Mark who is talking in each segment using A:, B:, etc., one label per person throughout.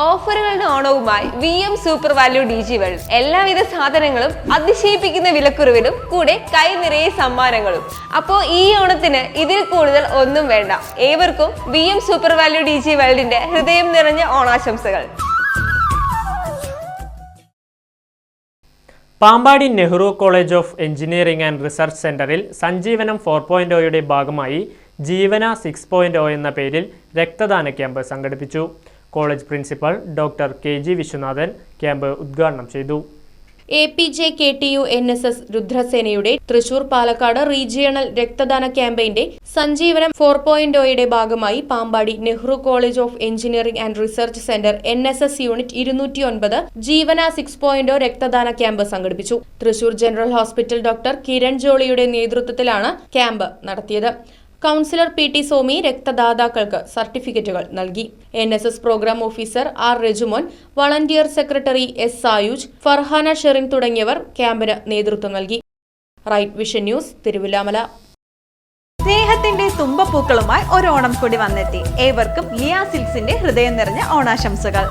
A: ഓഫറുകളുടെ ഓണവുമായി V M super value D G world. എല്ലാവിധ സാധനങ്ങളും അതിശയിപ്പിക്കുന്ന വിലക്കുറവിലും കൂടെ കൈ നിറയെ സമ്മാനങ്ങളും. അപ്പോ ഈ ഓണത്തിന് ഇതിൽ കൂടുതൽ ഒന്നും വേണ്ട. ഏവർക്കും V M super value D G വേൾഡിന്റെ ഹൃദയം നിറഞ്ഞ ഓണാശംസകൾ.
B: Pampady Nehru college of engineering and research സെന്ററിൽ സഞ്ജീവനം ഫോർ പോയിന്റ് ഒയുടെ ഭാഗമായി ജീവന സിക്സ് പോയിന്റ് ഒ എന്ന പേരിൽ രക്തദാന ക്യാമ്പ് സംഘടിപ്പിച്ചു. College principal doctor K G Viswanathan camp ഉദ്ഘാടനം ചെയ്തു.
C: A P J K T U N S S രുദ്രസേനയുടെ Thrissur Palakkad regional രക്തദാന ക്യാമ്പയിന്റെ സഞ്ജീവനം ഫോർ പോയിന്റ് ഒയുടെ ഭാഗമായി Pampady Nehru college of engineering and research centre N S S unit ഇരുന്നൂറ്റി ഒൻപത് ജീവന six point O രക്തദാന ക്യാമ്പ് സംഘടിപ്പിച്ചു. Thrissur general hospital doctor Kiran ജോളിയുടെ നേതൃത്വത്തിലാണ് ക്യാമ്പ് നടത്തിയത്. കൗൺസിലർ പി ടി സോമി രക്തദാതാക്കൾക്ക് സർട്ടിഫിക്കറ്റുകൾ നൽകി. N S S programme officer R Rajumon volunteer secretary S Sayuj Farhana Sherin തുടങ്ങിയവർ ക്യാമ്പിന് നേതൃത്വം നൽകി. Right vision news Thiruvilwamala.
D: സ്നേഹത്തിന്റെ തുമ്പപ്പൂക്കളുമായി ഒരു ഓണം കൂടി വന്നെത്തി. ഏവർക്കും ലിയാ സിൽക്സിന്റെ ഹൃദയം നിറഞ്ഞ ഓണാശംസകൾ.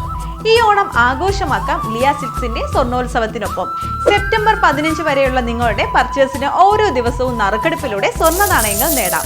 D: ഈ ഓണം ആഘോഷമാക്കാം ലിയ സിൽക്സിന്റെ സ്വർണോത്സവത്തിനൊപ്പം. സെപ്റ്റംബർ പതിനഞ്ച് വരെയുള്ള നിങ്ങളുടെ പർച്ചേസിന് ഓരോ ദിവസവും നറുക്കെടുപ്പിലൂടെ സ്വർണ നാണയങ്ങൾ നേടാം.